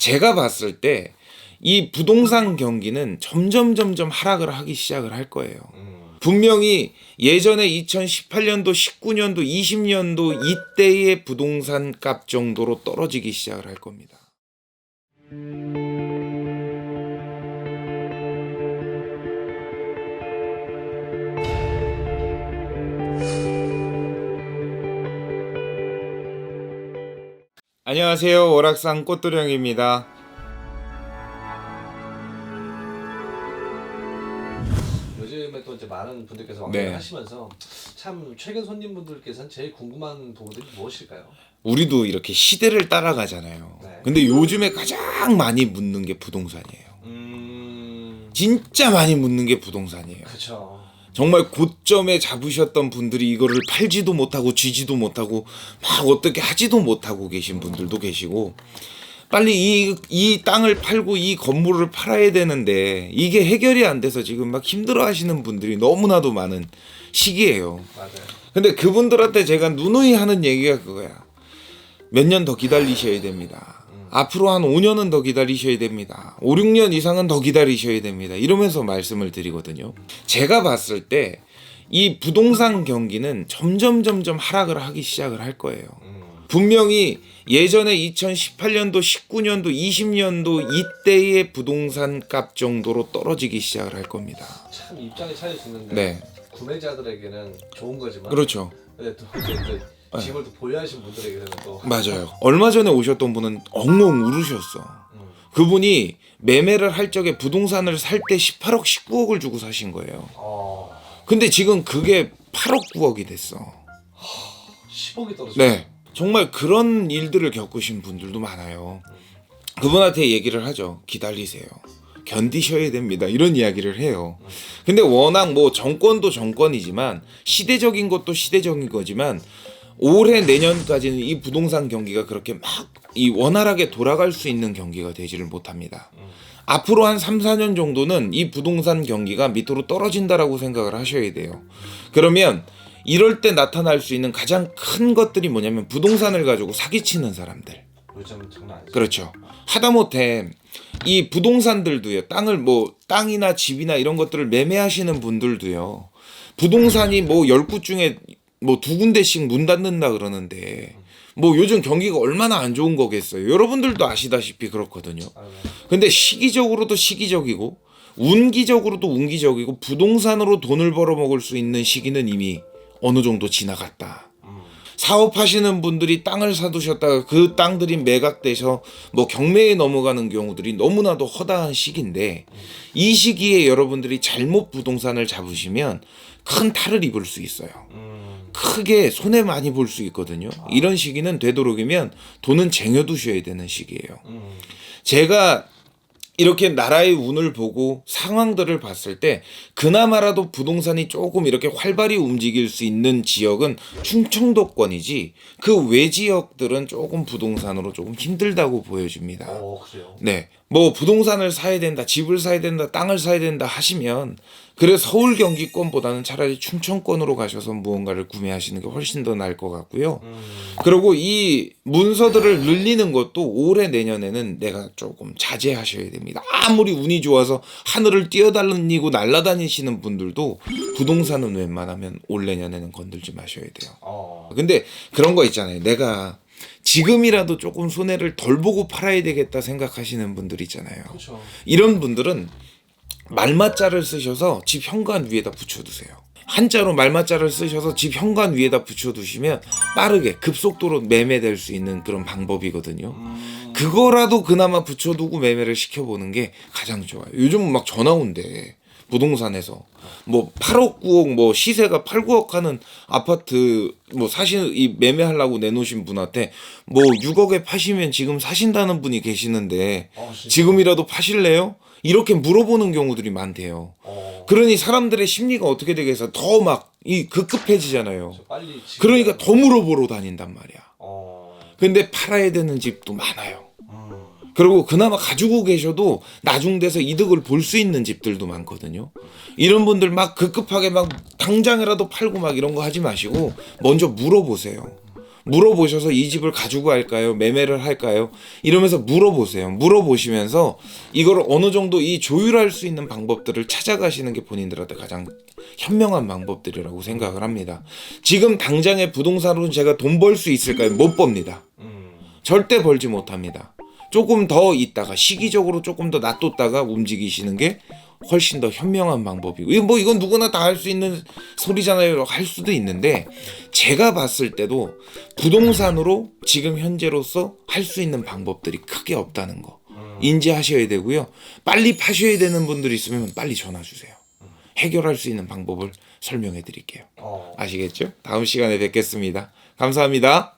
제가 봤을 때 이 부동산 경기는 점점 점점 하락을 하기 시작을 할 거예요. 분명히 예전에 2018년도, 19년도, 20년도 이때의 부동산 값 정도로 떨어지기 시작을 할 겁니다. 안녕하세요. 오락산 꽃도령입니다. 요즘에 또 이제 많은 분들께서 네. 왕래를 하시면서 참 최근 손님분들께서는 제일 궁금한 부분들이 무엇일까요? 우리도 이렇게 시대를 따라가잖아요. 네. 근데 요즘에 가장 많이 묻는 게 부동산이에요. 음, 진짜 많이 묻는 게 부동산이에요. 그렇죠. 정말 고점에 잡으셨던 분들이 이거를 팔지도 못하고 쥐지도 못하고 막 어떻게 하지도 못하고 계신 분들도 계시고 빨리 이, 이 땅을 팔고 이 건물을 팔아야 되는데 이게 해결이 안 돼서 지금 막 힘들어 하시는 분들이 너무나도 많은 시기예요. 맞아요. 근데 그분들한테 제가 누누이 하는 얘기가 그거야. 몇 년 더 기다리셔야 됩니다. 앞으로 한 5년은 더 기다리셔야 됩니다. 5, 6년 이상은 더 기다리셔야 됩니다. 이러면서 말씀을 드리거든요. 제가 봤을 때 이 부동산 경기는 점점 점점 하락을 하기 시작을 할 거예요. 분명히 예전에 2018년도, 19년도, 20년도 이때의 부동산 값 정도로 떨어지기 시작을 할 겁니다. 참 입장이 수 있는데 네. 구매자들에게는 좋은 거지만 그렇죠. 근데 또 이제, 이제 집을 또 보유하신 분들에게는 또 맞아요. 얼마 전에 오셨던 분은 엉엉 울으셨어. 그분이 매매를 할 적에 부동산을 살 때 18억, 19억을 주고 사신 거예요. 어, 근데 지금 그게 8억, 9억이 됐어. 10억이 떨어졌어요. 네. 정말 그런 일들을 겪으신 분들도 많아요. 그분한테 얘기를 하죠. 기다리세요. 견디셔야 됩니다. 이런 이야기를 해요. 근데 워낙 뭐 정권도 정권이지만 시대적인 것도 시대적인 거지만 올해 내년까지는 이 부동산 경기가 그렇게 막 이 원활하게 돌아갈 수 있는 경기가 되지를 못합니다. 앞으로 한 3, 4년 정도는 이 부동산 경기가 밑으로 떨어진다라고 생각을 하셔야 돼요. 그러면 이럴 때 나타날 수 있는 가장 큰 것들이 뭐냐면 부동산을 가지고 사기치는 사람들. 그렇죠. 하다못해 이 부동산들도요. 땅을 뭐 땅이나 집이나 이런 것들을 매매하시는 분들도요. 부동산이 뭐열곳 중에 뭐 두 군데씩 문 닫는다 그러는데 뭐 요즘 경기가 얼마나 안 좋은 거겠어요. 여러분들도 아시다시피 그렇거든요. 아, 네. 근데 시기적으로도 시기적이고 운기적으로도 운기적이고 부동산으로 돈을 벌어 먹을 수 있는 시기는 이미 어느 정도 지나갔다. 사업하시는 분들이 땅을 사두셨다가 그 땅들이 매각돼서 뭐 경매에 넘어가는 경우들이 너무나도 허다한 시기인데 이 시기에 여러분들이 잘못 부동산을 잡으시면 큰 탈을 입을 수 있어요. 음, 크게 손해 많이 볼 수 있거든요. 이런 시기는 되도록이면 돈은 쟁여두셔야 되는 시기예요. 음, 제가 이렇게 나라의 운을 보고 상황들을 봤을 때 그나마라도 부동산이 조금 이렇게 활발히 움직일 수 있는 지역은 충청도권이지 그 외 지역들은 조금 부동산으로 조금 힘들다고 보여집니다. 어. 네. 뭐 부동산을 사야 된다, 집을 사야 된다, 땅을 사야 된다 하시면 그래 서울 경기권보다는 차라리 충청권으로 가셔서 무언가를 구매하시는 게 훨씬 더 나을 것 같고요. 음, 그리고 이 문서들을 늘리는 것도 올해 내년에는 내가 조금 자제하셔야 됩니다. 아무리 운이 좋아서 하늘을 뛰어다니고 날아다니시는 분들도 부동산은 웬만하면 올 내년에는 건들지 마셔야 돼요. 어, 근데 그런 거 있잖아요. 내가 지금이라도 조금 손해를 덜 보고 팔아야 되겠다 생각하시는 분들 있잖아요. 그렇죠. 이런 분들은 말마자를 쓰셔서 집 현관 위에다 붙여두세요. 한자로 말마자를 쓰셔서 집 현관 위에다 붙여두시면 빠르게 급속도로 매매될 수 있는 그런 방법이거든요. 음, 그거라도 그나마 붙여두고 매매를 시켜보는 게 가장 좋아요. 요즘 막 전화 온대. 부동산에서 뭐 8억 9억 뭐 시세가 8, 9억 하는 아파트 뭐 사실 이 매매하려고 내놓으신 분한테 뭐 6억에 파시면 지금 사신다는 분이 계시는데 어, 진짜. 지금이라도 파실래요? 이렇게 물어보는 경우들이 많대요. 어, 그러니 사람들의 심리가 어떻게 되겠어? 더 막 이 급급해지잖아요. 지금 그러니까 더 물어보러 다닌단 말이야. 어, 근데 팔아야 되는 집도 많아요. 음, 그리고 그나마 가지고 계셔도 나중 돼서 이득을 볼 수 있는 집들도 많거든요. 이런 분들 막 급급하게 막 당장이라도 팔고 막 이런 거 하지 마시고 먼저 물어보세요. 물어보셔서 이 집을 가지고 할까요? 매매를 할까요? 이러면서 물어보세요. 물어보시면서 이걸 어느 정도 이 조율할 수 있는 방법들을 찾아가시는 게 본인들한테 가장 현명한 방법들이라고 생각을 합니다. 지금 당장의 부동산으로 제가 돈 벌 수 있을까요? 못 법니다. 음. 절대 벌지 못합니다. 조금 더 있다가 시기적으로 조금 더 놔뒀다가 움직이시는 게 훨씬 더 현명한 방법이고 이거 뭐 이건 누구나 다 할 수 있는 소리잖아요. 할 수도 있는데 제가 봤을 때도 부동산으로 지금 현재로서 할 수 있는 방법들이 크게 없다는 거. 인지하셔야 되고요. 빨리 파셔야 되는 분들 있으면 빨리 전화 주세요. 해결할 수 있는 방법을 설명해 드릴게요. 어. 아시겠죠? 다음 시간에 뵙겠습니다. 감사합니다